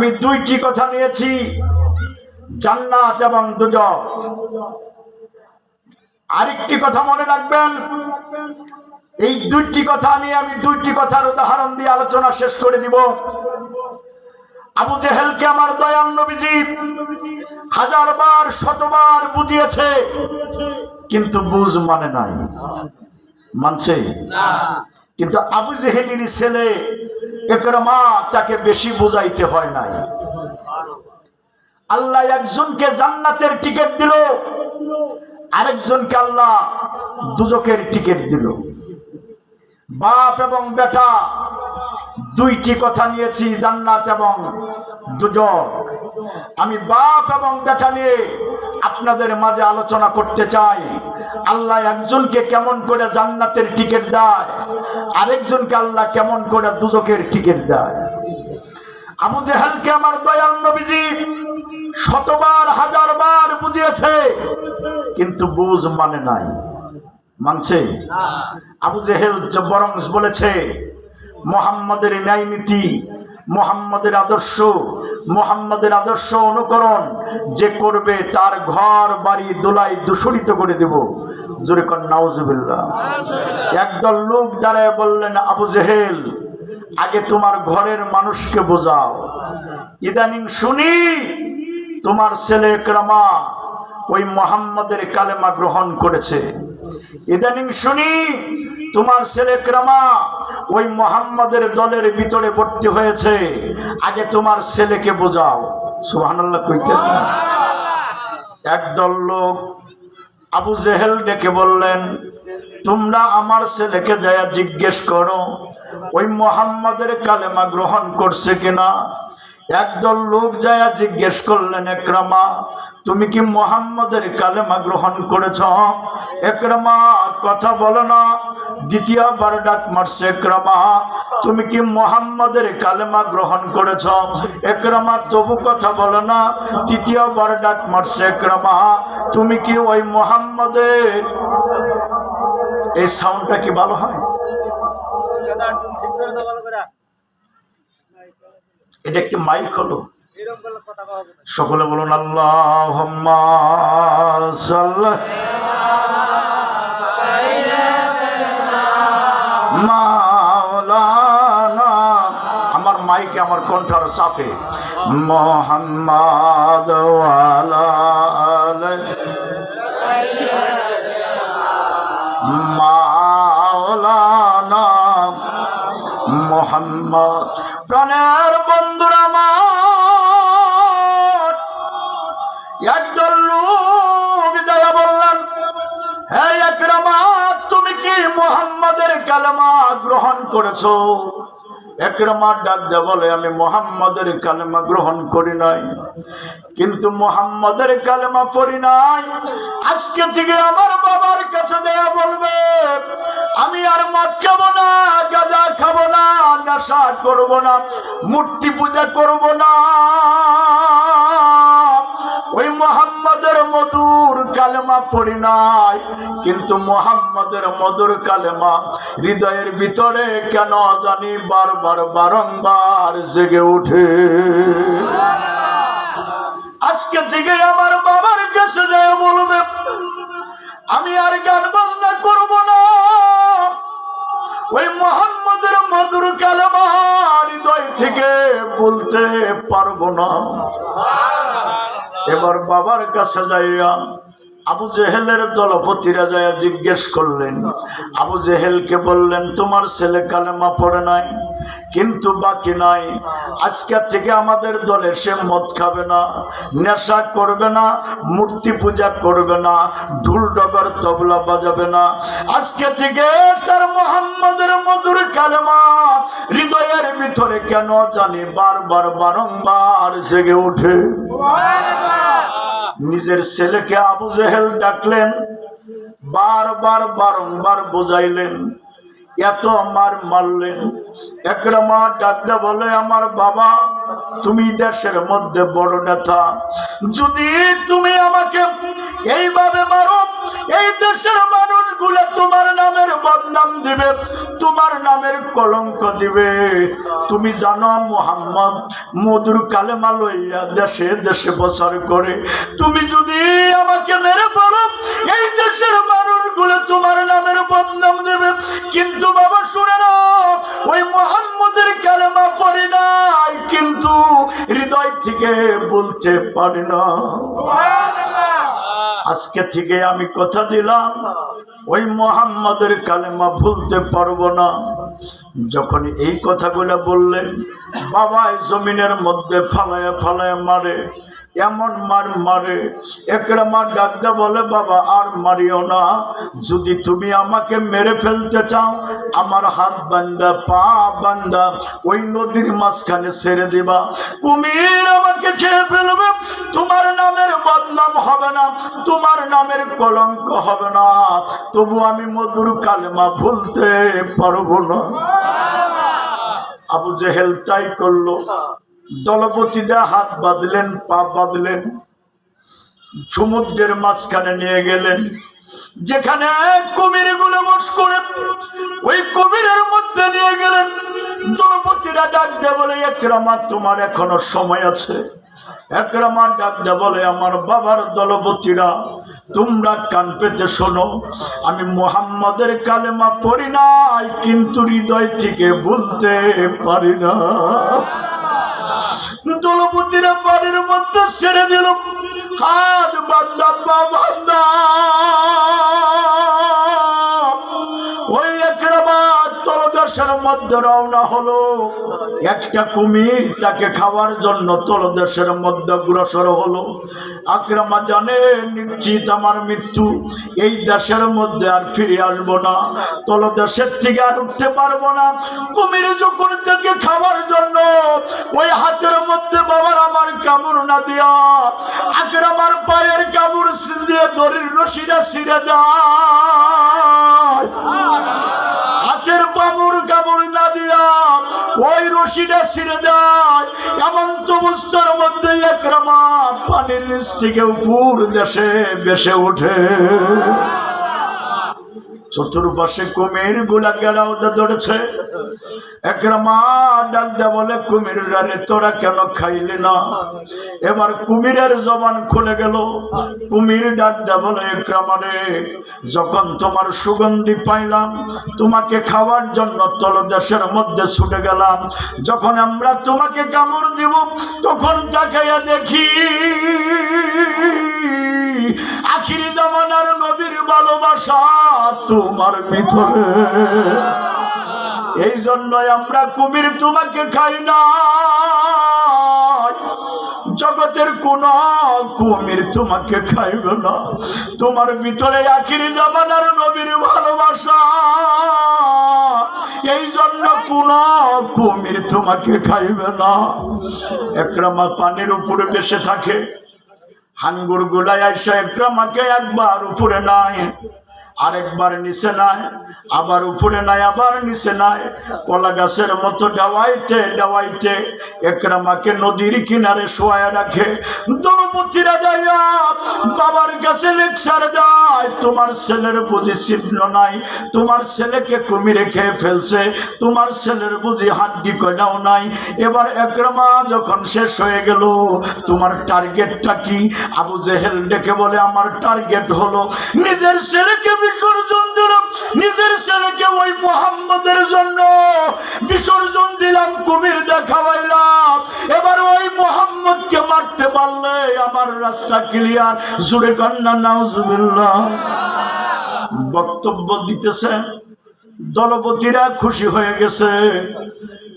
আমি দুইটি কথা নিয়েছি, জান্নাত এবং দুজক আরেকটি কথা মনে রাখবেন, এই দুইটি কথা নিয়ে আমি দুইটি কথার উদাহরণ দিয়ে আলোচনা শেষ করে দিব। আবু জেহেলকে আমার দয়াল নবীজি হাজার বার, শতবার বুঝিয়েছে, কিন্তু বুঝ মানে নাই। মানছে? কিন্তু আবু জেহেলির ছেলে একরমা তাকে বেশি বুঝাইতে হয় নাই। আল্লাহ একজনকে জান্নাতের টিকিট দিল, আরেকজনকে আল্লাহ দুজকের টিকিট দিল। বাপ এবং বেটা, দুইটি কথা নিয়েছি, জান্নাত এবং দুজক। আমি বাপ এবং বেটা নিয়ে আপনাদের মাঝে আলোচনা করতে চাই। আল্লাহ একজনকে কেমন করে জান্নাতের টিকিট দেয়? আরেকজনকে আল্লাহ কেমন করে দুজকের টিকিট দেয়? আবু জেহালকে আমার দয়াল নবীজি শতবার হাজার বার বুঝিয়েছে কিন্তু বুঝ মানে নাই। মানছে? আবু জেহেল বরং বলেছে মোহাম্মদের ন্যায় নীতি মোহাম্মদের আদর্শ মোহাম্মদের আদর্শ অনুকরণ যে করবে তার ঘর, বাড়ি, দোলাই দূষণিত করে দেব। জোরে কর একদল লোক দাঁড়ায় বললেন, আবু জেহেল, আগে তোমার ঘরের মানুষকে বোঝাও। ইদানিং শুনি তোমার ছেলে ক্রমা ওই মোহাম্মদের কালেমা গ্রহণ করেছে। ইদানিং শুনি তোমার ছেলে ক্রমা ওই মোহাম্মদের দলের ভিতরে ভর্তি হয়েছে। আগে তোমার ছেলেকে বোঝাও। সুবহানাল্লাহ কইতে একদল লোক আবু জেহেল ডেকে বললেন তোমরা আমার ছেলেকে যায়া জিজ্ঞেস করো ওই মোহাম্মদের কালেমা গ্রহণ করছে কিনা? একদল লোক যায়া জিজ্ঞেস করলেন একরামা তুমি কি মোহাম্মদের কালেমা গ্রহণ করেছ? একরামা কথা বলো না। দ্বিতীয়বার ডাক মারছে একরামা। তুমি কি মোহাম্মদের কালেমা গ্রহণ করেছ? একরামা তবু কথা বলো না। তৃতীয়বার ডাক মারছে একরামা। তুমি কি ওই মোহাম্মদের এই সাউন্ডটা কি ভালো হয়? এটা একটি মাইক হলো। সকলে বলুন আল্লাহ আমার মাইকে আমার কণ্ঠর সাফে। মোহাম্মদ মাওলানা মোহাম্মদ। প্রাণের গ্রহণ করেছ। একরামা ডাক দে বলে, আমি মোহাম্মদের কালেমা গ্রহণ করি নাই। কিন্তু মোহাম্মদের কালেমা পড়ি নাই। আজকে থেকে আমার বাবার কাছে দেয়া বলবে, আমি আর মদ খাব না, গাঁজা খাব না, নেশা করব না, মূর্তি পূজা করব না। কালেমা পড়ি নাই, কিন্তু মোহাম্মদের মধুর কালেমা হৃদয়ের ভিতরে কেন জানি বারবার বারংবার জেগে উঠে আজকে থেকে আমার বাবার কাছে যায় বলবে, আমি আর গান বাজনা করব না। ওই মোহাম্মদের মধুর কালেমা হৃদয় থেকে বলতে পারব না। এবার বাবার কাছে যাইয়া আবু জেহেলের দলপতিরা যায় জিজ্ঞেস করলেন আবু জেহেলকে বললেন তোমার ছেলে কালেমা পড়ে নাই? কিন্তু বাকি নাই। আজকের থেকে আমাদের দলে সে মদ খাবে না, নেশা করবে না, মূর্তি পূজা করবে না, ঢুল ডগর তবলা বাজাবে না। আজকে থেকে তার মোহাম্মদের মধুর কালেমা হৃদয়ের ভিতরে কেন জানি বারবার বারংবার জেগে ওঠে। নিজের ছেলেকে আবু জেহেল ডাকলেন, বারবার বারংবার বোঝাইলেন এত আমার মারলেন। একরমা ডাকতে বলে, আমার বাবা, তুমি দেশের মধ্যে বড় নেতা। যদি তুমি আমাকে এইভাবে মারো এই দেশের মানুষগুলো তোমার নামের বদনাম দিবে, তোমার নামের কলঙ্ক দিবে। তুমি জানো মোহাম্মদ, মধুর কালেমা লইয়া দেশে দেশে প্রচার করে। তুমি যদি আমাকে মেরে পড়ো এই দেশের মানুষগুলো তোমার নামের বদনাম দেবে। কিন্তু বাবা, শুনে না ওই মোহাম্মদের কালেমা পড়ি নাই, কিন্তু হৃদয় থেকে বলতে পারি না। আজকে থেকে আমি কথা দিলাম, ওই মোহাম্মদের কালেমা ভুলতে পারব না। যখন এই কথাগুলো বললেন বাবা জমিনের মধ্যে ফালায় ফালায় মারে এমন মার মারে। একরা মার ডাকতে বলে, বাবা, আর মারিও না। যদি তুমি আমাকে মেরে ফেলতে চাও, আমার হাত বান্দা পা বান্দা ওই নদীর মাঝখানে ছেড়ে দিবা। কুমির আমাকে খেয়ে ফেলবে। তোমার নামের বদনাম হবে না। তোমার নামের কলঙ্ক হবে না। তবু আমি মধুর কালেমা ভুলতে পারব না। আবু জেহেল তাই করল। দলপতিরা হাত বাঁধলেন, পা বাঁধলেন, সমুদ্রের মাঝখানে নিয়ে গেলেন। যেখানে কুমিরগুলো বস করে ওই কুমিরের মধ্যে নিয়ে গেলেন। দলপতিরা ডাক দে বলে, একরামা তোমার এখনও সময় আছে। একরামা ডাক দে বলে, আমার বাবার দলপতিরা, তোমরা কান পেতে শোনো। আমি মোহাম্মদের কালেমা পড়ি নাই, কিন্তু হৃদয় থেকে বলতে পারি না। দলপতিরা পানির মধ্যে ছেড়ে দিল। হাত বান্দা বান্দা। তলদেশের মধ্যে রওনা হলো। একটা কুমির তাকে খাওয়ার জন্য তলদেশের মধ্যে অগ্রসর হলো। আক্রমা জানে, নিশ্চিত আমার মৃত্যু। এই দেশের মধ্যে আর ফিরে আসব না। তলদেশের থেকে আর উঠতে পারব না। কুমির যখন তাকে খাওয়ার জন্য, ওই হাতের মধ্যে বাবার আমার কামড় না দিয়া আকের আমার পায়ের কামড় দিয়ে দড়ির রশিটা ছিঁড়ে দেয়। রশিটা ছিঁড়ে দেয় এমন তো বুঝতার মধ্যে একরামা পানির নিচ থেকে উপর দেশে বেশে ওঠে। চতুর্পাশে কুমিরগুলা গেড়াও ধরেছে। একরামা ডাক দে বলে, কুমির রে তোরা কেন খাইলি না? এবার কুমিরের জবান খুলে গেল। কুমির ডাক দে বলে, একরামা রে, যখন তোমার সুগন্ধি পাইলাম, তোমাকে খাওয়ার জন্য তলদেশের মধ্যে ছুটে গেলাম। যখন আমরা তোমাকে কামড় দিব, তখন তাকাইয়া দেখি আখিরি জামানার নবীর ভালোবাসা তোমার ভিতরে। এই জন্যই আমরা কুমির তোমাকে খাই না জগতের কোন কুমির তোমাকে খাইবে না। তোমার ভিতরে আখিরি জামানার নবীর ভালোবাসা। এই জন্য কোন কুমির তোমাকে খাইবে না। একরামা পানির উপরে বেসে থাকে। হাঙ্গুর গুলায় আইসা একরামাকে একবার উপরে নাই আরেকবার নিচে নাই, আবার উপরে নাই, আবার নিচে নাই। কলা গাছের মতো ডাওয়াইতে ডাওয়াইতে একরামাকে নদীর কিনারে শোয়া রাখে। দলপতিরা যাইয়া বাবার কাছে লেকচার দেয়, তোমার ছেলের বুঝি চিহ্ন নাই, তোমার ছেলেকে কুমিরে খেয়ে ফেলছে, তোমার ছেলের বুঝি হাড্ডি কয়টাও নাই। এবার একরামা যখন শেষ হয়ে গেল, তোমার টার্গেটটা কি? আবু জেহেল ডেকে বলে, আমার টার্গেট হলো নিজের ছেলেকে বিসর্জন নিজের ছেলেকে ওই মোহাম্মদের জন্য বিসর্জন দিলাম, কুমির দেখাবাইলাম। এবার ওই মোহাম্মদকে মারতে পারলে আমার রাস্তা ক্লিয়ার জুড়ে কন্যা নাউজুবিল্লাহ। বক্তব্য দিতেছে, দলপতিরা খুশি হয়ে গেছে।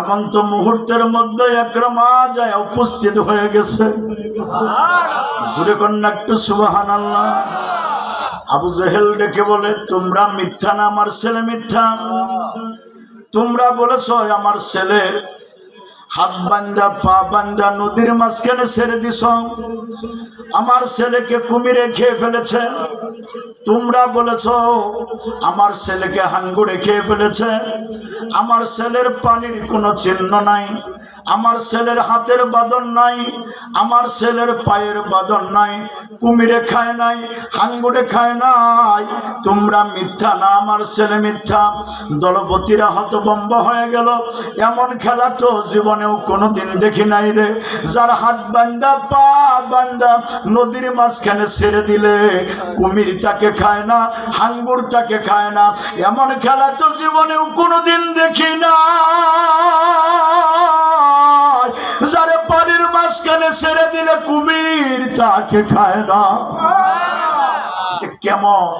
এমন তো মুহূর্তের মধ্যে একরমা যায় উপস্থিত হয়ে গেছে। জুড়ে কন্যা একটু সুবাহান আল্লাহ আবু জেহেল ডেকে বলে, তোমরা মিথ্যা না, আমার ছেলে মিথ্যা? তোমরা বলেছ আমার ছেলের হাত বান্দা পা বান্দা নদীর মাঝখানে ছেড়ে দিছ। আমার ছেলেকে কুমিরে খেয়ে ফেলেছে। তোমরা বলেছ, আমার ছেলেকে হাঙ্গুরে খেয়ে ফেলেছে। আমার ছেলের পানির কোনো চিহ্ন নাই। আমার ছেলের হাতের বাদন নাই, আমার ছেলের পায়ের বাদন নাই, কুমিরে খায় নাই হাঙ্গুরে খায় নাই। তোমরা মিথ্যা না, আমার ছেলে মিথ্যা। দলপতিরা হতবম্ব হয়ে গেল। এমন খেলা তো জীবনেও কোনোদিন দেখি নাই রে। যার হাত বান্দা, পা বান্দা, নদীর মাঝখানে ছেড়ে দিলে কুমির তাকে খায় না হাঙ্গুর তাকে খায় না। এমন খেলা তো জীবনেও কোনোদিন দেখি না ছেড়ে দিলে কুমির তাকে খায় না। কেমন?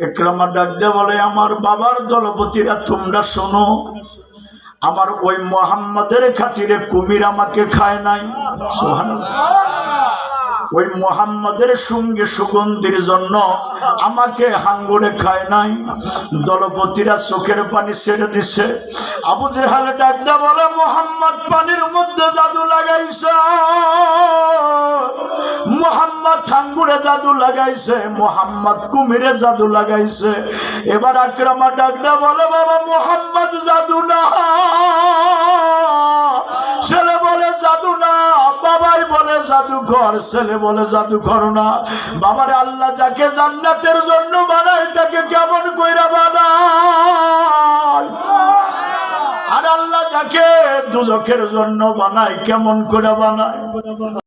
একরামা ডাক দে বলে আমার বাবার দলপতিরা তোমরা শোনো আমার ওই মোহাম্মদের খাতিরে কুমির আমাকে খায় নাই। সুবহানাল্লাহ। ওই মোহাম্মদের সঙ্গে সুগন্ধির জন্য আমাকে হাঙ্গুরে খায় নাই। দলপতিরা চোখের পানি ছেড়ে দিছে। আবু জেহালে ডাকতে বলে, মোহাম্মদ, পানির মধ্যে জাদু লাগাইছে। মোহাম্মদ হাঙ্গুরে জাদু লাগাইছে, মোহাম্মদ কুমিরে জাদু লাগাইছে। এবার আক্রমা ডাকতে বলে, বাবা, মোহাম্মদ জাদু না। জাদুঘর ছেলে বলে জাদুঘর না। বাবার, আল্লাহ যাকে জান্নাতের জন্য বানায়, তাকে কেমন কইরা বানায়? আর আল্লাহ যাকে দুজকের জন্য বানায়, কেমন করে বানায়?